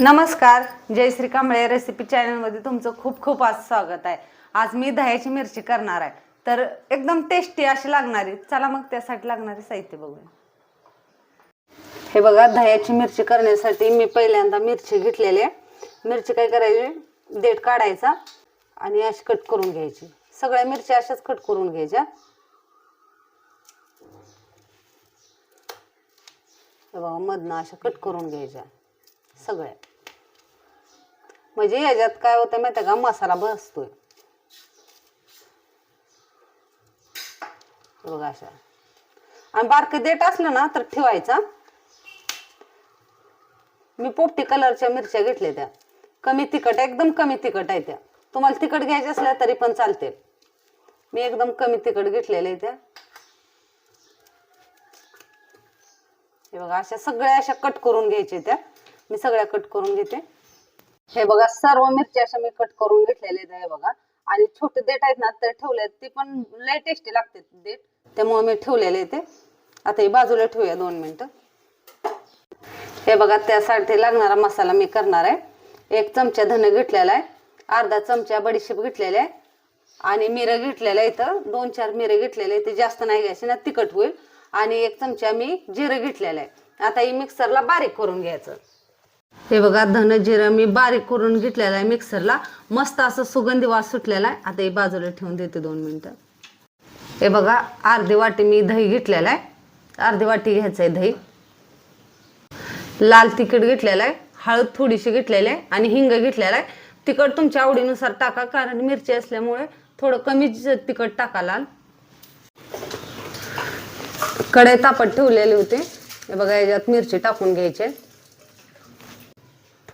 नमस्कार जय श्री कांबळे रेसिपी चॅनलमध्ये तुमचं खूप खूप आज स्वागत आहे. आज मी दह्याची मिरची करणार आहे. तर एकदम टेस्टी अशी लागणारी चला मग त्यासाठी लागणारे साहित्य बघूया. हे बघा दह्याची मिरची करण्यासाठी मी पहिल्यांदा मिरची घेतलेली आहे. मिरची काय करायची? देठ काढायचा आणि अशी कट करून घ्यायची. सगळ्या मिरच्या अशाच कट करून घ्यायच्या. हे बघा मधनं अशा कट करून घ्यायच्या सगळ्या. म्हणजे याच्यात काय होतं माहिती का? मसाला बसतोय बघा अशा. आणि बारके देठ असलं ना तर ठेवायचा मी पोपटी कलरच्या मिरच्या घेतल्या त्या. कमी तिखट एकदम कमी तिखट आहे त्या. तुम्हाला तिखट घ्यायच्या असल्या तरी पण चालते मी एकदम कमी तिखट घेतलेल्या आहे त्या. हे बघा अशा सगळ्या अशा कट करून घ्यायच्या त्या. मी सगळ्या कट करून घेते. हे बघा सर्व मिरच्या अशा मी कट करून घेतलेले आहेत हे बघा. आणि छोटे देठ आहेत ना तर ठेवले ते पण लय टेस्टी लागते देठ. त्यामुळे मी ठेवलेले ते. आता हे बाजूला ठेवूया दोन मिनिट. हे बघा त्यासाठी लागणारा मसाला मी करणार आहे. एक चमचा धने घेतलेला आहे अर्धा चमचा बडीशेप घेतलेला आहे आणि मिरं घेतलेलं आहे इथं. दोन चार मिरं घेतलेले आहे ते जास्त नाही घ्यायचे ना तिखट होईल. आणि एक चमचा मी जिरं घेतलेलं आहे. आता हे मिक्सरला बारीक करून घ्यायचं. हे बघा धन जिरं मी बारीक करून घेतलेलं आहे मिक्सरला मस्त असं सुगंधी वास सुटलेला आहे. आता हे बाजूला ठेवून देते दोन मिनटं. हे बघा अर्धी वाटी मी दही घेतलेलं आहे. अर्धी वाटी घ्यायचं आहे दही. लाल तिखट घेतलेलं आहे. हळद थोडीशी घेतलेली आहे आणि हिंग घेतलेला आहे. तिखट तुमच्या आवडीनुसार टाका कारण मिरची असल्यामुळे थोडं कमी तिखट टाका लाल. कढई तापत ठेवलेले होते. हे बघा याच्यात मिरची टाकून घ्यायचे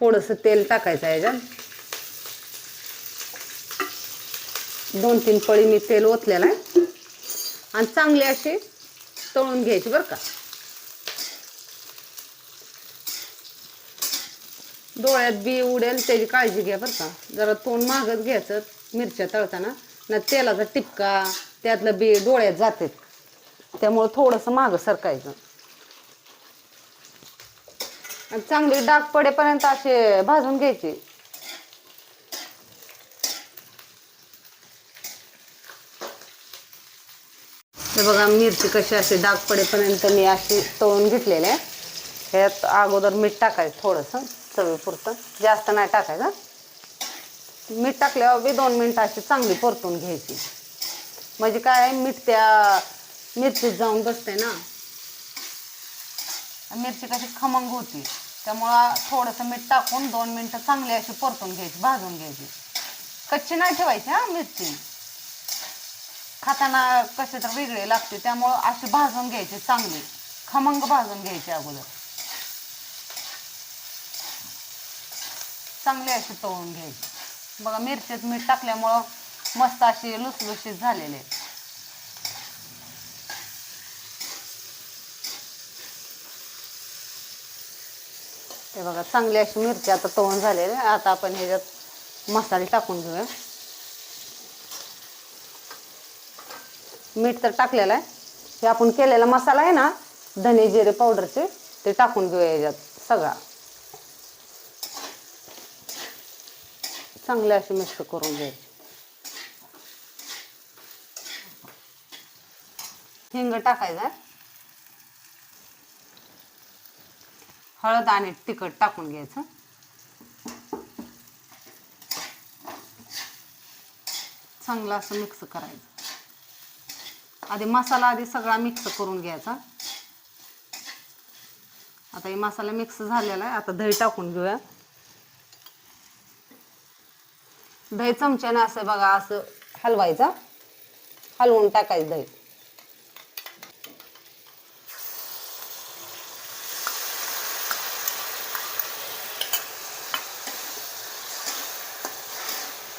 थोडंसं तेल टाकायचं आहे याच्यात दोन तीन पळी मी तेल ओतलेलं आहे. आणि चांगले असे तळून घ्यायचे बरं का. डोळ्यात बी उडेल त्याची काळजी घ्या बरं का. जरा तोंड मागत घ्यायचं मिरच्या तळताना. ना तेलाचा टिपका त्यातलं बी डोळ्यात जाते. त्यामुळं थोडंसं मागं सरकायचं. आणि चांगली डाग पडेपर्यंत असे भाजून घ्यायचे. हे बघा मिरची कशी अशी डाग पडेपर्यंत मी अशी तळून घेतलेली आहे. ह्यात अगोदर मीठ टाकायचं थोडंसं चवीपुरतं. जास्त नाही टाकायचं. मीठ टाकल्यावर बी दोन मिनटं अशी चांगली परतून घ्यायची. म्हणजे काय मीठ त्या मिरचीत जाऊन बसते ना. मिरची कशी खमंग होती. त्यामुळं थोडंसं मीठ टाकून दोन मिनटं चांगली अशी परतून घ्यायची भाजून घ्यायची. कच्ची नाही ठेवायची हा मिरची. खाताना कसे तर वेगळे लागते त्यामुळं अशी भाजून घ्यायची चांगली. खमंग भाजून घ्यायची अगोदर. चांगली अशी तळून घ्यायची. बघा मिरचीत मीठ टाकल्यामुळं मस्त अशी लुसलुशीत झालेले ते बघा चांगली अशी मिरची आता तोंड झालेली आहे. आता आपण ह्याच्यात मसाले टाकून घेऊया. मीठ तर टाकलेलं आहे. हे आपण केलेला मसाला आहे ना धने जिरे पावडरचे ते टाकून घेऊया याच्यात सगळा. चांगले असे मिक्स करून घ्यायचे. हिंग टाकायचा हळद आणि तिखट टाकून घ्यायचं. चांगलं असं मिक्स करायचं. आधी मसाला आधी सगळा मिक्स करून घ्यायचा. आता हे मसाला मिक्स झालेला आहे. आता दही टाकून घेऊया. दही चमच्याने असं बघा असं हलवायचा. हलवून टाकायचं दही.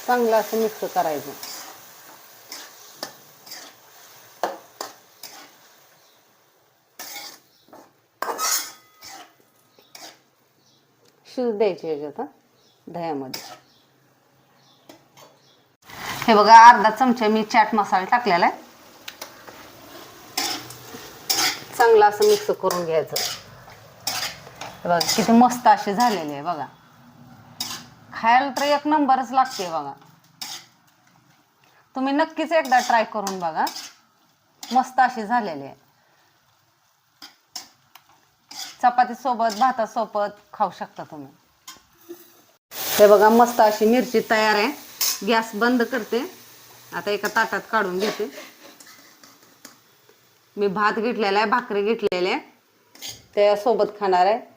चांगलं असं मिक्स करायचं. शिज द्यायची याच्यात दह्यामध्ये. हे बघा अर्धा चमचा मी चाट मसाला टाकलेला आहे. चांगलं असं मिक्स करून घ्यायचं. बघा किती मस्त असे झालेले आहे बघा. खायला तर एक नंबरच लागते बघा. तुम्ही नक्कीच एकदा ट्राय करून बघा. मस्त अशी झालेली आहे. चपाती सोबत भातासोबत खाऊ शकता तुम्ही. हे बघा मस्त अशी मिरची तयार आहे. गॅस बंद करते. आता एका ताटात काढून घेते. मी भात घेतलेला आहे भाकरी घेतलेली आहे. त्यासोबत खाणार आहे.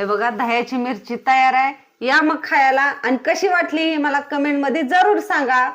हे बघा दह्याची मिरची तयार आहे. या मग खायला. आणि कशी वाटली मला कमेंटमध्ये जरूर सांगा.